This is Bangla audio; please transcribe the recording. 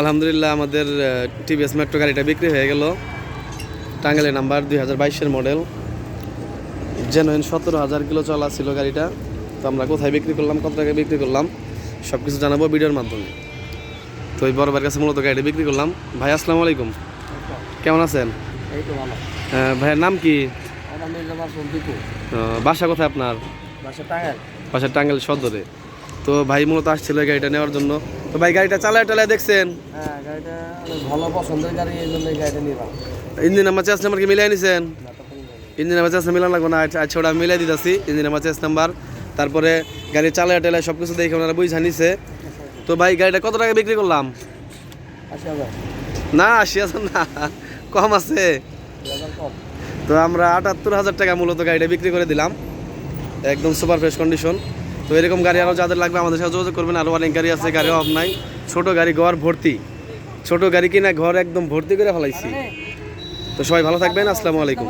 আলহামদুলিল্লাহ আমাদের টিভিএস মেট্রো গাড়িটা বিক্রি হয়ে গেল। টাঙ্গাইলের নাম্বার দুই হাজার বাইশের মডেল। জেনুইন সতেরো হাজার কিলো চলা ছিল গাড়িটা। তো আমরা কোথায় বিক্রি করলাম কত টাকায় বিক্রি করলাম সব কিছু জানাব ভিডিওর মাধ্যমে। তো ওই বড় কাছে মূলত গাড়িটা বিক্রি করলাম। ভাই আসসালামু আলাইকুম। কেমন আছেন? ভাইয়ের নাম কি? বাসা কোথায় আপনার? বাসা টাঙ্গাইল সদরে। তো ভাই মূলত আসছিল এই গাড়িটা নেওয়ার জন্য। তো ভাই গাড়িটা চালায় টালায় দেখছেন? হ্যাঁ গাড়িটা ভালো পছন্দের গাড়ি এই জন্য গাড়িটা নিলাম। ইঞ্জিন নাম্বার চেস নাম্বার কি মিলাই নিছেন। ইঞ্জিন নাম্বার চেস মিলান লাগবে না আচ্ছা ওটা মিলাই দিতেছি ইঞ্জিন নাম্বার চেস নাম্বার তারপরে গাড়ি চালায় টালায় সব কিছু দেখে ওনারা বুঝা নিছে। তো ভাই গাড়িটা কত টাকা বিক্রি করলাম? না আশি হাজার না কম আছে। তো আমরা আটাত্তর হাজার টাকা মূলত গাড়িটা বিক্রি করে দিলাম। একদম সুপার ফ্রেশ কন্ডিশন তো এরকম গাড়ি আরও যাদের লাগবে আমাদের সাথে যোগাযোগ করবেন। আরও অনেক গাড়ি আছে গাড়ি অফ নাই। ছোটো গাড়ি, ঘর ভর্তি। ছোট গাড়ি কিনা ঘর একদম ভর্তি করে ফেলাইছি। তো সবাই ভালো থাকবেন। আসসালামু আলাইকুম।